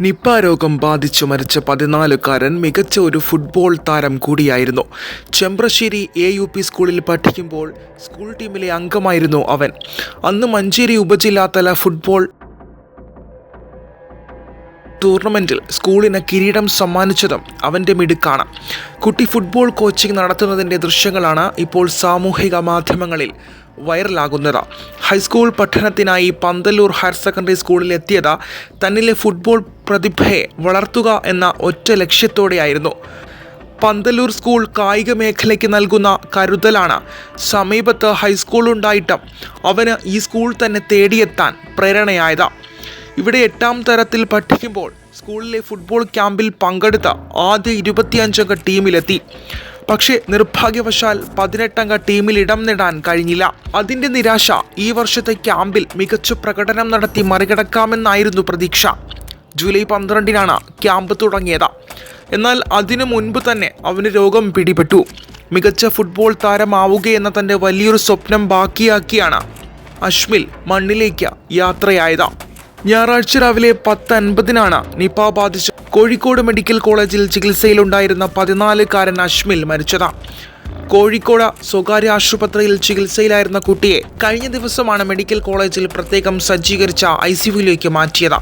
Nipah രോഗം ബാധിച്ചു മരിച്ച പതിനാലുകാരൻ മികച്ച ഒരു ഫുട്ബോൾ താരം കൂടിയായിരുന്നു. ചെമ്പ്രശ്ശേരി എ യു പി സ്കൂളിൽ പഠിക്കുമ്പോൾ സ്കൂൾ ടീമിലെ അംഗമായിരുന്നു അവൻ. അന്ന് മഞ്ചേരി ഉപജില്ലാതല ഫുട്ബോൾ ടൂർണമെന്റിൽ സ്കൂളിന് കിരീടം സമ്മാനിച്ചതും അവന്റെ മിടുക്കാണ്. കുട്ടി ഫുട്ബോൾ കോച്ചിങ് നടത്തുന്നതിന്റെ ദൃശ്യങ്ങളാണ് ഇപ്പോൾ സാമൂഹിക മാധ്യമങ്ങളിൽ വൈറലാകുന്നത്. ഹൈസ്കൂൾ പഠനത്തിനായി പന്തല്ലൂർ ഹയർ സെക്കൻഡറി സ്കൂളിൽ എത്തിയത് തന്നിലെ ഫുട്ബോൾ പ്രതിഭയെ വളർത്തുക എന്ന ഒറ്റ ലക്ഷ്യത്തോടെയായിരുന്നു. പന്തല്ലൂർ സ്കൂൾ കായിക മേഖലയ്ക്ക് നൽകുന്ന കരുതലാണ്. സമീപത്ത് ഹൈസ്കൂളുണ്ടായിട്ടും അവന് ഈ സ്കൂൾ തന്നെ തേടിയെത്താൻ പ്രേരണയായത്. ഇവിടെ എട്ടാം തരത്തിൽ പഠിക്കുമ്പോൾ സ്കൂളിലെ ഫുട്ബോൾ ക്യാമ്പിൽ പങ്കെടുത്ത ആദ്യ ഇരുപത്തിയഞ്ചംഗ ടീമിലെത്തി. പക്ഷേ നിർഭാഗ്യവശാൽ പതിനെട്ടംഗ ടീമിൽ ഇടം നേടാൻ കഴിഞ്ഞില്ല. അതിന്റെ നിരാശ ഈ വർഷത്തെ ക്യാമ്പിൽ മികച്ച പ്രകടനം നടത്തി മറികടക്കാമെന്നായിരുന്നു പ്രതീക്ഷ. ജൂലൈ പന്ത്രണ്ടിനാണ് ക്യാമ്പ് തുടങ്ങിയത്. എന്നാൽ അതിനു മുൻപ് തന്നെ അവന് രോഗം പിടിപെട്ടു. മികച്ച ഫുട്ബോൾ താരമാവുകയെന്ന തന്റെ വലിയൊരു സ്വപ്നം ബാക്കിയാക്കിയാണ് അഷ്മിൽ മണ്ണിലേക്ക് യാത്രയായത്. ഞായറാഴ്ച രാവിലെ പത്ത് അൻപതിനാണ് നിപ ബാധിച്ച് കോഴിക്കോട് മെഡിക്കൽ കോളേജിൽ ചികിത്സയിലുണ്ടായിരുന്ന പതിനാലുകാരൻ അഷ്മിൽ മരിച്ചത്. കോഴിക്കോട് സ്വകാര്യ ആശുപത്രിയിൽ ചികിത്സയിലായിരുന്ന കുട്ടിയെ കഴിഞ്ഞ ദിവസമാണ് മെഡിക്കൽ കോളേജിൽ പ്രത്യേകം സജ്ജീകരിച്ച ഐ സിയുയിലേക്ക് മാറ്റിയത്.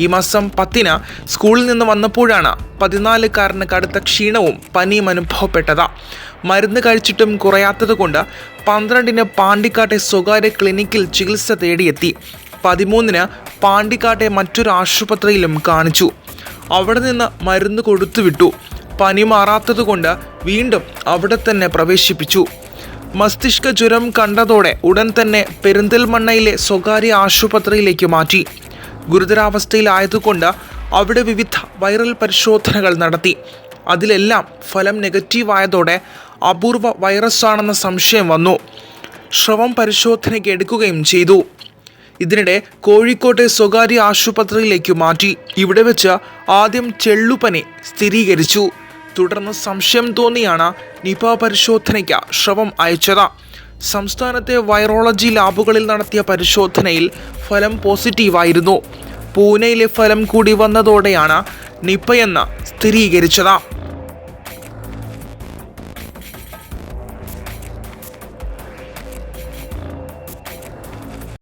ഈ മാസം പത്തിന് സ്കൂളിൽ നിന്ന് വന്നപ്പോഴാണ് പതിനാലുകാരന് കടുത്ത ക്ഷീണവും പനിയും അനുഭവപ്പെട്ടത്. മരുന്ന് കഴിച്ചിട്ടും കുറയാത്തതുകൊണ്ട് പന്ത്രണ്ടിന് പാണ്ടിക്കാട്ടെ സ്വകാര്യ ക്ലിനിക്കിൽ ചികിത്സ തേടിയെത്തി. പതിമൂന്നിന് പാണ്ടിക്കാട്ടെ മറ്റൊരു ആശുപത്രിയിലും കാണിച്ചു. അവിടെ നിന്ന് മരുന്ന് കൊടുത്തു വിട്ടു. പനി മാറാത്തതുകൊണ്ട് വീണ്ടും അവിടെ തന്നെ പ്രവേശിപ്പിച്ചു. മസ്തിഷ്ക ജ്വരം കണ്ടതോടെ ഉടൻ തന്നെ പെരിന്തൽമണ്ണയിലെ സ്വകാര്യ ആശുപത്രിയിലേക്ക് മാറ്റി. ഗുരുതരാവസ്ഥയിലായതുകൊണ്ട് അവിടെ വിവിധ വൈറൽ പരിശോധനകൾ നടത്തി. അതിലെല്ലാം ഫലം നെഗറ്റീവായതോടെ അപൂർവ വൈറസാണെന്ന സംശയം വന്നു. ശ്രവം പരിശോധനയ്ക്ക് എടുക്കുകയും ചെയ്തു. ഇതിനിടെ കോഴിക്കോട്ടെ സ്വകാര്യ ആശുപത്രിയിലേക്ക് മാറ്റി. ഇവിടെ വെച്ച് ആദ്യം ചെള്ളുപനി സ്ഥിരീകരിച്ചു. തുടർന്ന് സംശയം തോന്നിയാണ് നിപ പരിശോധനയ്ക്ക് ശ്രവം അയച്ചത്. സംസ്ഥാനത്തെ വൈറോളജി ലാബുകളിൽ നടത്തിയ പരിശോധനയിൽ ഫലം പോസിറ്റീവായിരുന്നു. പൂനെയിലെ ഫലം കൂടി വന്നതോടെയാണ് നിപ്പയെന്ന് സ്ഥിരീകരിച്ചത്.